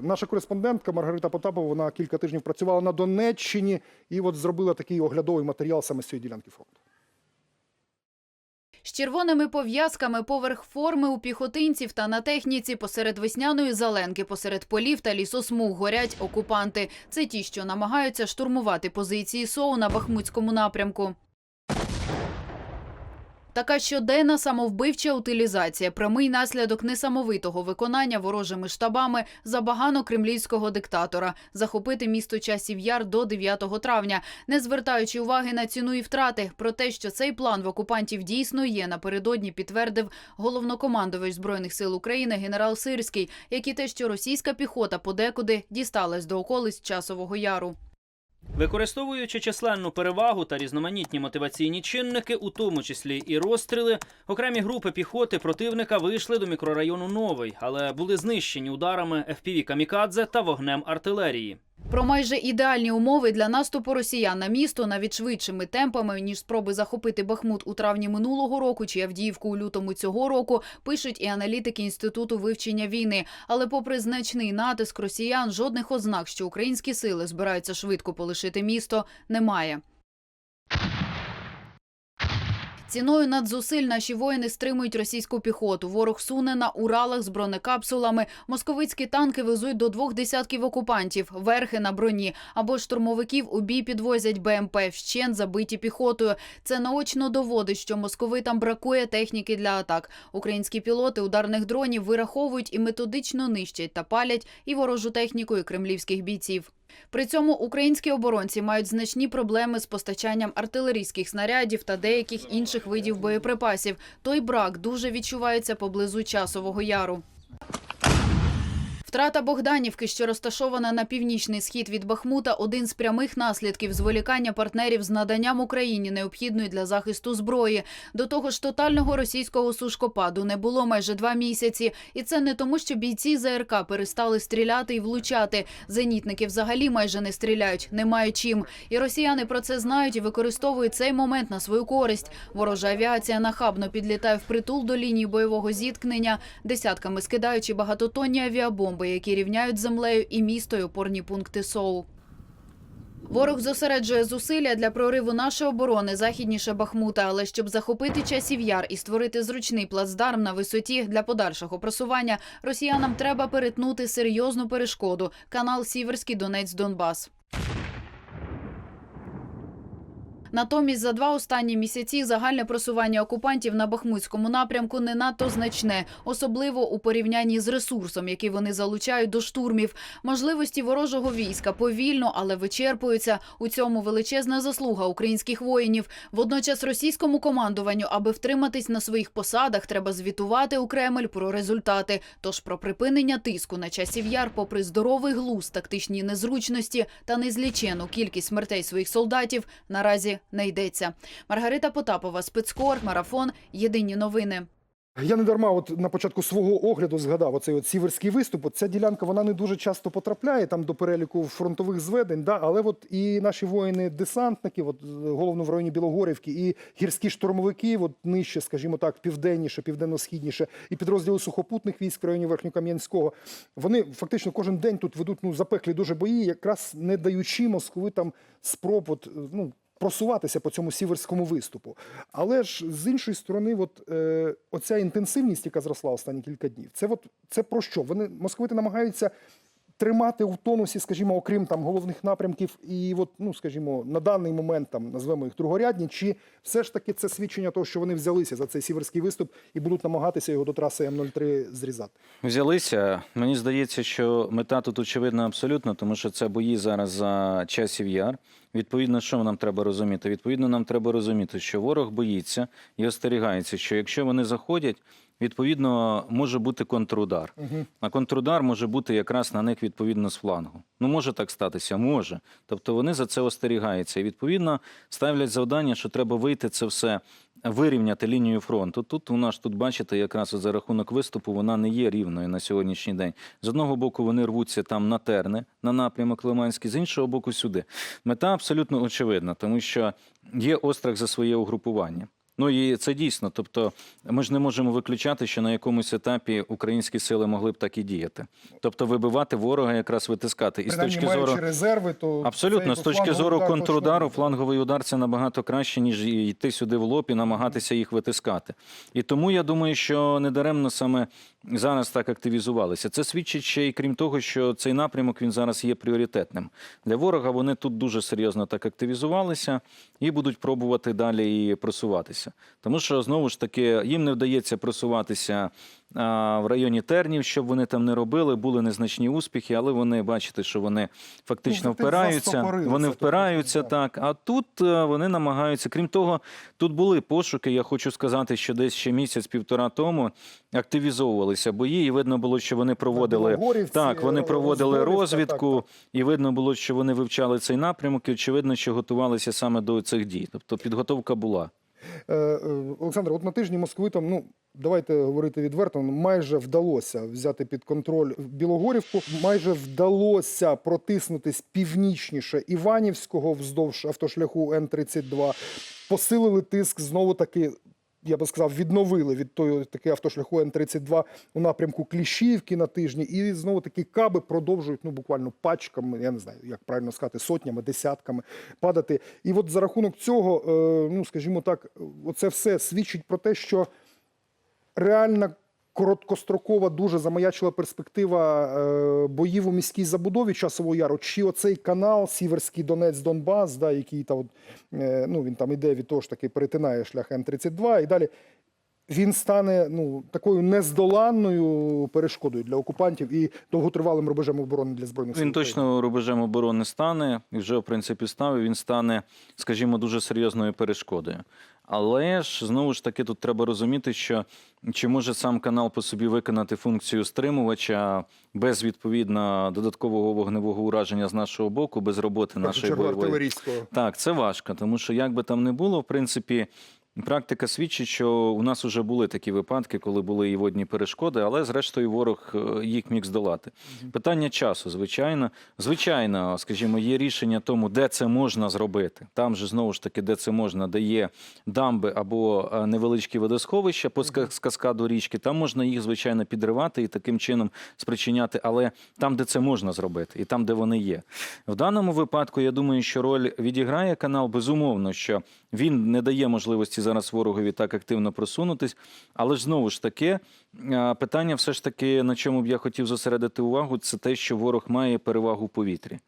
Наша кореспондентка Маргарита Потапова, вона кілька тижнів працювала на Донеччині і от зробила такий оглядовий матеріал саме з цієї ділянки фронту. З червоними пов'язками поверх форми у піхотинців та на техніці посеред весняної зеленки, посеред полів та лісосмуг горять окупанти. Це ті, що намагаються штурмувати позиції СОУ на Бахмутському напрямку. Така щоденна самовбивча утилізація, прямий наслідок несамовитого виконання ворожими штабами забагано кремлівського диктатора захопити місто часів яр до 9 травня, не звертаючи уваги на ціну і втрати. Про те, що цей план в окупантів дійсно є, напередодні підтвердив головнокомандувач збройних сил України генерал Сирський, як і те, що російська піхота подекуди дісталась до околиць часового яру. Використовуючи численну перевагу та різноманітні мотиваційні чинники, у тому числі і розстріли, окремі групи піхоти противника вийшли до мікрорайону Новий, але були знищені ударами FPV «Камікадзе» та вогнем артилерії. Про майже ідеальні умови для наступу росіян на місто навіть швидшими темпами ніж спроби захопити Бахмут у травні минулого року чи Авдіївку у лютому цього року пишуть і аналітики інституту вивчення війни. Але, попри значний натиск росіян, жодних ознак, що українські сили збираються швидко полишити місто, немає. Ціною надзусиль наші воїни стримують російську піхоту. Ворог суне на Уралах з бронекапсулами. Московицькі танки везуть до двох десятків окупантів, верхи на броні. Або штурмовиків у бій підвозять БМП, вщент забиті піхотою. Це наочно доводить, що московитам бракує техніки для атак. Українські пілоти ударних дронів вираховують і методично нищать та палять і ворожу техніку, і кремлівських бійців. При цьому українські оборонці мають значні проблеми з постачанням артилерійських снарядів та деяких інших видів боєприпасів. Той брак дуже відчувається поблизу часового яру. Втрата Богданівки, що розташована на північний схід від Бахмута, один з прямих наслідків зволікання партнерів з наданням Україні необхідної для захисту зброї. До того ж, тотального російського сушкопаду не було майже два місяці, і це не тому, що бійці ЗРК перестали стріляти і влучати. Зенітники взагалі майже не стріляють, немає чим. І росіяни про це знають і використовують цей момент на свою користь. Ворожа авіація нахабно підлітає впритул до лінії бойового зіткнення, десятками скидаючи багатотонні авіабомби, які рівняють землею і місто і опорні пункти СОУ. Ворог зосереджує зусилля для прориву нашої оборони західніше Бахмута, але щоб захопити часів яр і створити зручний плацдарм на висоті для подальшого просування, росіянам треба перетнути серйозну перешкоду – канал Сіверський Донець-Донбас. Натомість за два останні місяці загальне просування окупантів на Бахмутському напрямку не надто значне, особливо у порівнянні з ресурсом, який вони залучають до штурмів. Можливості ворожого війська повільно, але вичерпуються. У цьому величезна заслуга українських воїнів. Водночас російському командуванню, аби втриматись на своїх посадах, треба звітувати у Кремль про результати. Тож про припинення тиску на часів яр, попри здоровий глузд, тактичні незручності та незлічену кількість смертей своїх солдатів, наразі йдеться. Маргарита Потапова, спецкор, марафон. Єдині новини. Я не дарма от на початку свого огляду згадав оцей от сіверський виступ. Ця ділянка вона не дуже часто потрапляє там до переліку фронтових зведень. Да? Але от і наші воїни-десантники, от головно в районі Білогорівки, і гірські штурмовики, от нижче, скажімо так, південніше, південно-східніше, і підрозділи сухопутних військ в районі Верхньокам'янського. Вони фактично кожен день тут ведуть ну запеклі дуже бої, якраз не даючи московитам спроб от, ну, просуватися по цьому сіверському виступу. Але ж з іншої сторони, от, е, оця інтенсивність, яка зросла останні кілька днів, це, от, це про що? Вони московити намагаються тримати в тонусі, скажімо, окрім там головних напрямків, і от, ну, скажімо, на даний момент там назвемо їх другорядні, чи все ж таки це свідчення того, що вони взялися за цей сіверський виступ і будуть намагатися його до траси М03 зрізати? Взялися. Мені здається, що мета тут очевидна абсолютно, тому що це бої зараз за часів яр. Відповідно, що нам треба розуміти? Відповідно, нам треба розуміти, що ворог боїться і остерігається, що якщо вони заходять, відповідно може бути контрудар. Угу. А контрудар може бути якраз на них відповідно з флангу. Ну може так статися, може. Тобто вони за це остерігаються. І відповідно ставлять завдання, що треба вийти це все. Вирівняти лінію фронту. Тут у нас тут бачите, якраз за рахунок виступу вона не є рівною на сьогоднішній день. З одного боку вони рвуться там на терни, на напрямок Лиманський, з іншого боку, сюди. Мета абсолютно очевидна, тому що є острах за своє угрупування. Ну і це дійсно. Тобто, ми ж не можемо виключати, що на якомусь етапі українські сили могли б так і діяти. Тобто, вибивати ворога, якраз витискати. І з точки зору резерви, то Абсолютно, з точки зору контрудару, фланговий удар це набагато краще, ніж йти сюди в лоб і намагатися їх витискати. І тому я думаю, що недаремно саме зараз так активізувалися. Це свідчить ще й крім того, що цей напрямок він зараз є пріоритетним для ворога. Вони тут дуже серйозно так активізувалися і будуть пробувати далі і просуватися. Тому що знову ж таки їм не вдається просуватися в районі тернів, щоб вони там не робили. Були незначні успіхи, але вони бачите, що вони фактично Ну, впираються. Вони впираються так. А тут е, вони намагаються. Крім того, тут були пошуки. Я хочу сказати, що десь ще місяць-півтора тому активізовувалися бої, і видно було, що вони проводили так. Вони проводили розвідку, так, і видно було, що вони вивчали цей напрямок, і очевидно, що готувалися саме до цих дій. Тобто підготовка була. Е, е, Олександр, от на тижні московитам, ну давайте говорити відверто, майже вдалося взяти під контроль Білогорівку. Майже вдалося протиснутись північніше Іванівського вздовж автошляху Н-32. Посилили тиск знову таки. Я би сказав, відновили від тої таки автошляху Н-32 у напрямку Кліщівки на тижні, і знову таки каби продовжують ну буквально пачками, я не знаю, як правильно сказати, сотнями, десятками падати. І от за рахунок цього, е, ну скажімо так, оце все свідчить про те, що реальна короткострокова дуже замаячила перспектива е, боїв у міській забудові часового яру. Чи оцей канал Сіверський Донець Донбас, да, який там, е, ну він там іде від того ж таки, перетинає шлях М 32 і далі. Він стане ну такою нездоланною перешкодою для окупантів і довготривалим рубежем оборони для збройних сил. Він точно рубежем оборони стане, і вже в принципі став. і Він стане, скажімо, дуже серйозною перешкодою. Але ж знову ж таки тут треба розуміти, що чи може сам канал по собі виконати функцію стримувача без відповідно додаткового вогневого ураження з нашого боку, без роботи першу нашої бойової. Так, це важко, тому що як би там не було, в принципі, практика свідчить, що у нас вже були такі випадки, коли були і водні перешкоди, але зрештою ворог е, їх міг здолати. Питання часу, звичайно. Звичайно, скажімо, є рішення тому, де це можна зробити. Там же знову ж таки, де це можна, де є дамби або е, невеличкі водосховища по ска- каскаду річки. Там можна їх звичайно підривати і таким чином спричиняти, але там, де це можна зробити, і там, де вони є. В даному випадку, я думаю, що роль відіграє канал, безумовно, що він не дає можливості зараз ворогові так активно просунутись. Але ж знову ж таки, питання все ж таки, на чому б я хотів зосередити увагу, це те, що ворог має перевагу в повітрі.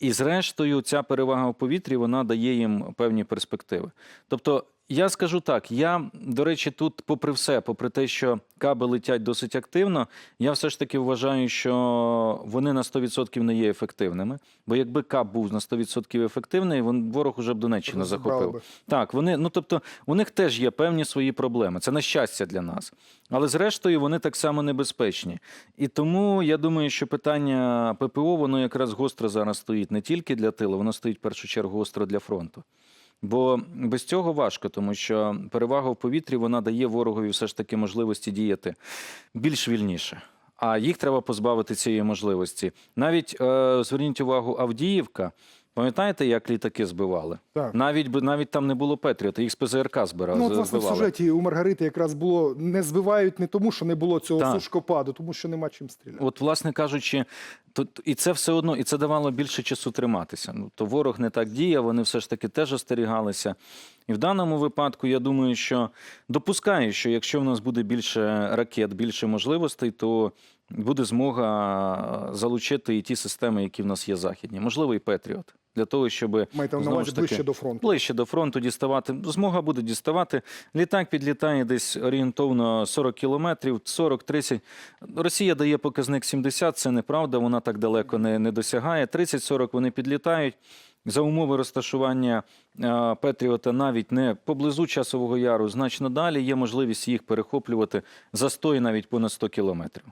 І зрештою, ця перевага в повітрі вона дає їм певні перспективи. Тобто, я скажу так: я, до речі, тут, попри все, попри те, що каби летять досить активно, я все ж таки вважаю, що вони на 100% не є ефективними. Бо якби кап був на 100% ефективний, він ворог уже б Донеччину захопив. би. Так, вони, ну тобто, у них теж є певні свої проблеми. Це на щастя для нас. Але зрештою вони так само небезпечні. І тому я думаю, що питання ППО воно якраз гостро зараз стоїть не тільки для тилу, воно стоїть в першу чергу гостро для фронту. Бо без цього важко, тому що перевага в повітрі вона дає ворогові все ж таки можливості діяти більш вільніше. А їх треба позбавити цієї можливості. Навіть е, зверніть увагу, Авдіївка. Пам'ятаєте, як літаки збивали? Так. Навіть навіть там не було Петріота, їх з ПЗРК збирали. Ну, от, власне, в сюжеті у Маргарити якраз було не збивають не тому, що не було цього Так. сушкопаду, тому що нема чим стріляти. От, власне кажучи, тут і це все одно, і це давало більше часу триматися. Ну то ворог не так діяв, вони все ж таки теж остерігалися. І в даному випадку я думаю, що допускаю, що якщо в нас буде більше ракет, більше можливостей, то буде змога залучити і ті системи, які в нас є західні, можливо, і Петріот, для того, щоб Маєте на увазі ближче до фронту. ближче до фронту діставати. Змога буде діставати. Літак підлітає десь орієнтовно 40 кілометрів, 40-30. Росія дає показник 70, це неправда, вона так далеко не, не досягає. 30-40 вони підлітають. За умови розташування е, Петріота навіть не поблизу часового яру, значно далі є можливість їх перехоплювати за 100 і навіть понад 100 кілометрів.